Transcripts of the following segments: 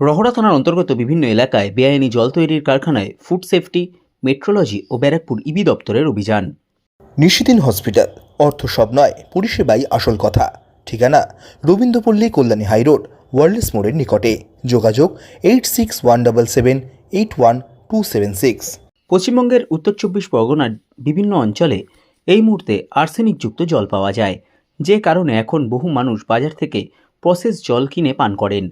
রহড়া থানার অন্তর্গত বিভিন্ন এলাকায় বেআইনি জল তৈরির কারখানায় ফুড সেফটি মেট্রোলজি ও ব্যারাকপুর ইবি দপ্তরের অভিযান। নিশিদিন হসপিটাল অর্থ সব নয় পরিষেবাই আসল কথা। ঠিকানা রবীন্দ্রপল্লী কল্যাণী হাইরোড ওয়ার্ল্ডস মোড়ের নিকটে। যোগাযোগ eight six one double seven eight one two seven six. পশ্চিমবঙ্গের উত্তর চব্বিশ পরগনার বিভিন্ন অঞ্চলে এই মুহূর্তে আর্সেনিকযুক্ত জল পাওয়া যায় যে কারণে এখন বহু মানুষ বাজার থেকে প্রসেস জল কিনে পান করেন।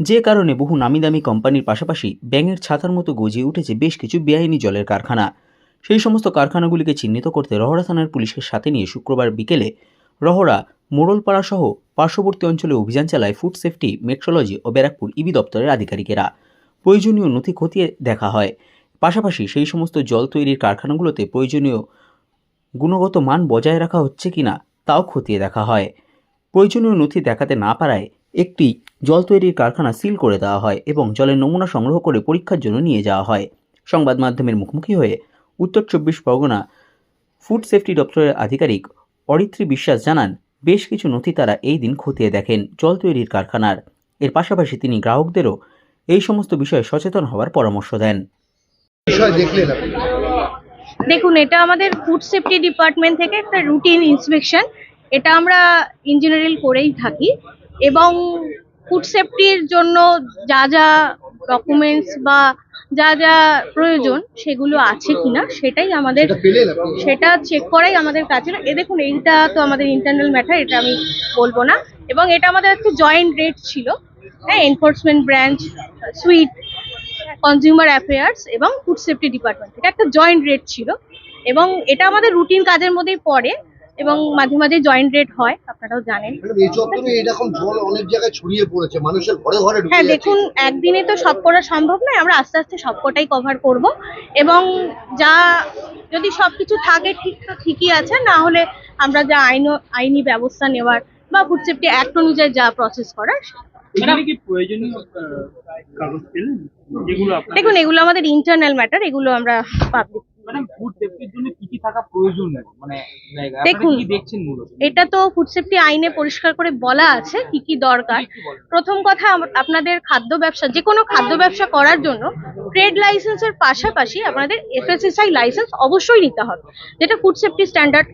যে কারণে বহু নামি দামি কোম্পানির পাশাপাশি ব্যাঙের ছাতার মতো গজিয়ে উঠেছে বেশ কিছু বেআইনি জলের কারখানা। সেই সমস্ত কারখানাগুলিকে চিহ্নিত করতে রহড়া থানার পুলিশকে সাথে নিয়ে শুক্রবার বিকেলে রহড়া, মোড়লপাড়া সহ পার্শ্ববর্তী অঞ্চলে অভিযান চালায় ফুড সেফটি, মেট্রোলজি ও ব্যারাকপুর ইবি দপ্তরের আধিকারিকেরা। প্রয়োজনীয় নথি খতিয়ে দেখা হয়। পাশাপাশি সেই সমস্ত জল তৈরির কারখানাগুলোতে প্রয়োজনীয় গুণগত মান বজায় রাখা হচ্ছে কিনা তাও খতিয়ে দেখা হয়। প্রয়োজনীয় নথি দেখাতে না পারায় একটি জল তৈরির কারখানা সিল করে দেওয়া হয় এবং জলের নমুনা সংগ্রহ করে পরীক্ষার জন্য নিয়ে যাওয়া হয়। সংবাদ মাধ্যমের মুখোমুখি হয়ে উত্তর চব্বিশ পরগনা ফুড সেফটি দপ্তরের আধিকারিক অরিত্রী বিশ্বাস জানান বেশ কিছু নথি তারা এই দিন খতিয়ে দেখেন জল তৈরির কারখানার। এর পাশাপাশি তিনি গ্রাহকদেরও এই সমস্ত বিষয়ে সচেতন হওয়ার পরামর্শ দেন। দেখুন এটা আমাদের ফুড সেফটি ডিপার্টমেন্ট থেকে একটা রুটিন ইন্সপেকশন এটা আমরা ইঞ্জিনিয়ারিং করেই থাকি। এবং ফুড সেফটির জন্য যা যা ডকুমেন্টস বা যা যা প্রয়োজন সেগুলো আছে কিনা সেটাই আমাদের সেটা চেক করাই আমাদের কাছে এ দেখুন এইটা তো আমাদের ইন্টারনাল ম্যাটার এটা আমি বলব না। এবং এটা আমাদের একটা জয়েন্ট রেট ছিল। হ্যাঁ enforcement branch sweet consumer affairs এবং ফুড সেফটি ডিপার্টমেন্ট এটা একটা জয়েন্ট রেট ছিল। এবং এটা আমাদের রুটিন কাজের মধ্যেই পড়ে। এবং মাঝে মাঝে জয়েন্ট রেট হয় আপনারাও জানেন। এই চত্বরে এরকম জল অনেক জায়গায় ছড়িয়ে পড়েছে মানুষের ঘরে ঘরে হ্যাঁ দেখুন একদিনে তো সব করা সম্ভব নয় আমরা আস্তে আস্তে সবকটাই কভার করব। এবং যা যদি সবকিছু থাকে ঠিক তো ঠিকই আছে না হলে আমরা যা আইন আইনি ব্যবস্থা নেওয়ার বা ফুড সেফটি অ্যাক্ট অনুযায়ী যা প্রসেস করার দেখুন এগুলো আমাদের ইন্টারনাল ম্যাটার এগুলো আমরা পাবলিক মানে ফুড সেফটির জন্য থাকা প্রয়োজন মানে দেখুন, দেখছেন মূলত? এটা তো ফুড সেফটি আইনে পরিষ্কার করে বলা আছে কি কি দরকার। প্রথম কথা আপনাদের খাদ্য ব্যবসা যে কোনো খাদ্য ব্যবসা করার জন্য ট্রেড লাইসেন্সের পাশাপাশি আপনাদের এফএসএসআই লাইসেন্স অবশ্যই নিতে হবে যেটা food safety standard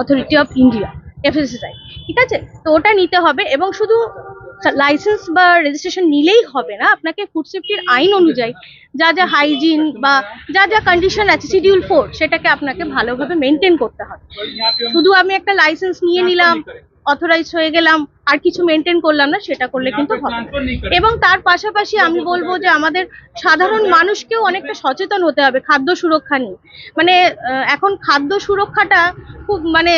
authority of India FSSI ঠিক আছে? তো ওটা নিতে হবে এবং শুধু লাইসেন্স বা রেজিস্ট্রেশন নিলেই হবে না। আপনাকে ফুড সেফটির আইন অনুযায়ী যা যা হাইজিন বা যা যা কন্ডিশন আছে শিডিউল ফোর সেটাকে আপনাকে ভালোভাবে মেনটেন করতে হবে। শুধু আমি একটা লাইসেন্স নিয়ে নিলাম অথরাইজ হয়ে গেলাম আর কিছু মেনটেন করলাম না সেটা করলে কিন্তু হবে এবং তার পাশাপাশি আমি বলব যে আমাদের সাধারণ মানুষকেও অনেকটা সচেতন হতে হবে খাদ্য সুরক্ষা নিয়ে। মানে এখন খাদ্য সুরক্ষাটা খুব মানে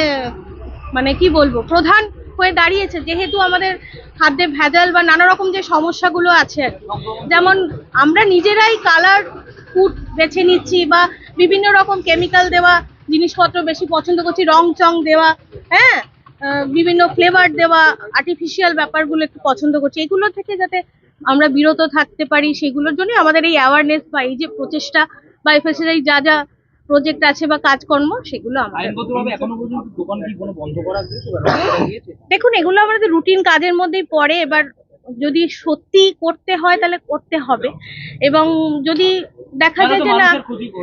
মানে কি বলব প্রধান হয়ে দাঁড়িয়েছে, যেহেতু আমাদের খাদ্যে ভেজাল বা নানা রকম যে সমস্যাগুলো আছে। যেমন আমরা নিজেরাই কালার ফুড বেছে নিচ্ছি বা বিভিন্ন রকম কেমিক্যাল দেওয়া জিনিসপত্র বেশি পছন্দ করছি, রং চং দেওয়া হ্যাঁ? বিভিন্ন ফ্লেভার দেওয়া আর্টিফিশিয়াল ব্যাপারগুলো একটু পছন্দ করছি। এগুলো থেকে যাতে আমরা বিরত থাকতে পারি, সেগুলোর জন্য আমাদের এই অ্যাওয়ারনেস বা এই যে প্রচেষ্টা বা এফএসএসআই যা যা প্রজেক্ট আছে বা কাজকর্ম সেগুলো আমাদের আইনগতভাবে এখনও পর্যন্ত দোকান কি কোনো বন্ধ করা গিয়েছে বা রক্ষা করা গিয়েছে দেখুন এগুলো আমাদের রুটিন কাজের মধ্যেই পড়ে। এবার যদি সত্যি করতে হয় তাহলে করতে হবে। এবং যদি দেখা যায় যে না।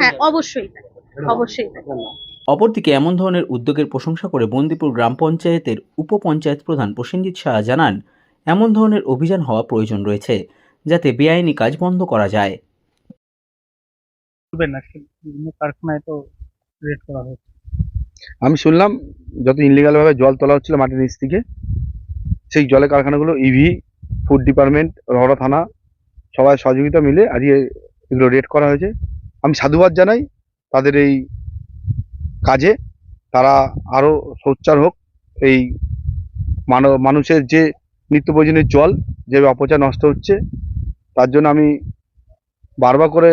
হ্যাঁ অবশ্যই অবশ্যই অপরদিকে এমন ধরনের উদ্যোগের প্রশংসা করে বন্দিপুর গ্রাম পঞ্চায়েতের উপপঞ্চায়েত প্রধান প্রসেনজিৎ শাহ জানান এমন ধরনের অভিযান হওয়া প্রয়োজন রয়েছে যাতে বেআইনি কাজ বন্ধ করা যায়। বিভিন্ন কারখানায় তো রেড করা হয়েছে। আমি শুনলাম যত ইনলিগাল ভাবে জল তোলা হচ্ছিল মাটির নিচ থেকে, সেই জলের কারখানাগুলো ইভি ফুড ডিপার্টমেন্ট রহড়া থানা, সবাই সহযোগিতা মিলে আজকে এগুলো রেড করা হয়েছে। আমি সাধুবাদ জানাই তাদের এই কাজে, তারা আরও সোচ্চার হোক, এই মানব মানুষের যে নিত্য প্রয়োজনীয় জল, যে অপচয় নষ্ট হচ্ছে, তার জন্য আমি বারবার করে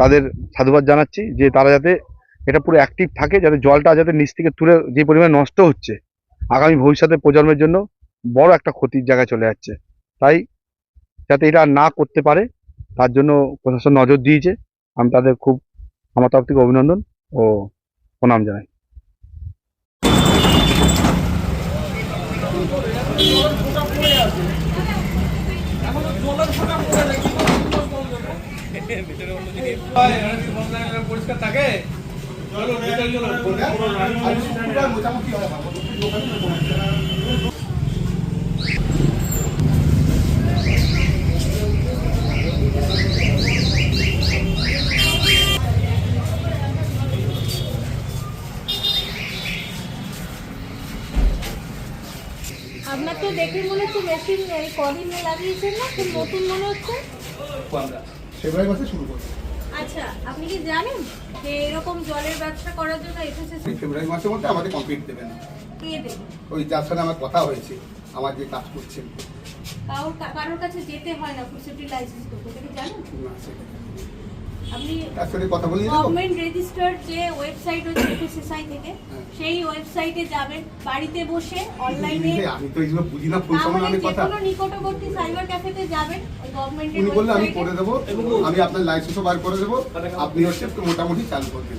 তাদের সাধুবাদ জানাচ্ছি যে তারা যাতে এটা পুরো অ্যাক্টিভ থাকে, যাতে জলটা যাতে নিচ থেকে তুলে যে পরিমাণে নষ্ট হচ্ছে আগামী ভবিষ্যতে প্রজন্মের জন্য বড় একটা ক্ষতির জায়গায় চলে যাচ্ছে। তাই যাতে এটা না করতে পারে, তার জন্য প্রশাসন নজর দিয়েছে। আমি তাদের খুব, আমার তরফ থেকে অভিনন্দন ও প্রণাম জানাই। আপনার তো দেখে মনে হচ্ছে মেশিন কদিন লাগিয়েছেন না? খুব নতুন মনে হচ্ছে। ফেব্রুয়ারি মাসে শুরু করব। আচ্ছা আপনি কি জানেন যে এরকম জলের ব্যবসা করার জন্য এসেছে ফেব্রুয়ারি মাসের মধ্যে আমাদের কমপ্লিট দেবেন কে দেবে? ওই যার সাথে আমার কথা হয়েছে আমার যে কাজ করছেন কারোর কারোর কাছে যেতে হয় না ফুসিটি লাইসেন্স করতে জানেন? না, সেটা। আপনি তার কথা বলিয়ে গভর্নমেন্ট রেজিস্টার্ড যে ওয়েবসাইট হচ্ছে এফএসএসআই থেকে হ্যাঁ। সেই ওয়েবসাইটে যাবেন বাড়িতে বসে অনলাইনে আমি তো এইগুলো বুঝি না ফুল সময় আমি কথা। কোনো নিকটবর্তী সাইবার ক্যাফেতে যাবেন গভর্নমেন্ট উনি বললে আমি করে দেবো আমি আপনার লাইসেন্সও বার করে দেবো আপনি হচ্ছে মোটামুটি চালু করবেন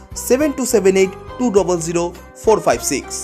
seven two seven eight two double zero four five six